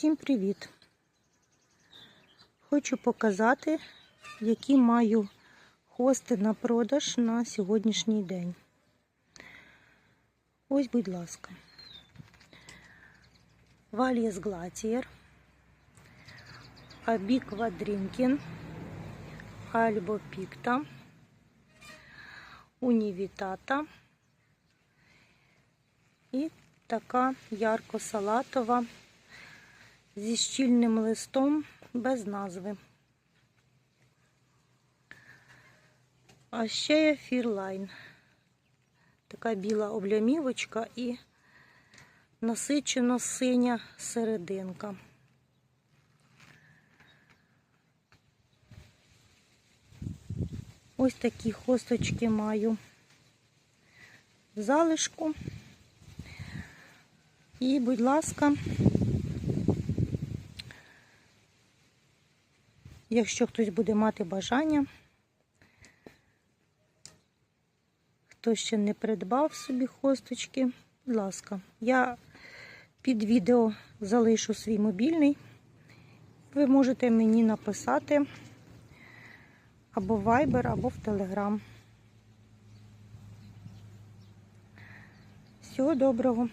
Всім привіт! Хочу показати, які маю хости на продаж на сьогоднішній день. Ось, будь ласка. Валієс Глатієр, Абіква Дрінкін, Альбо Пікта, Унівітата і така ярко-салатова зі щільним листом без назви. А ще є фірлайн. Така біла облямівочка і насичено синя серединка. Ось такі хосточки маю залишку. І, будь ласка, якщо хтось буде мати бажання, хто ще не придбав собі хосточки, будь ласка, я під відео залишу свій мобільний. Ви можете мені написати або в Viber, або в Telegram. Всього доброго!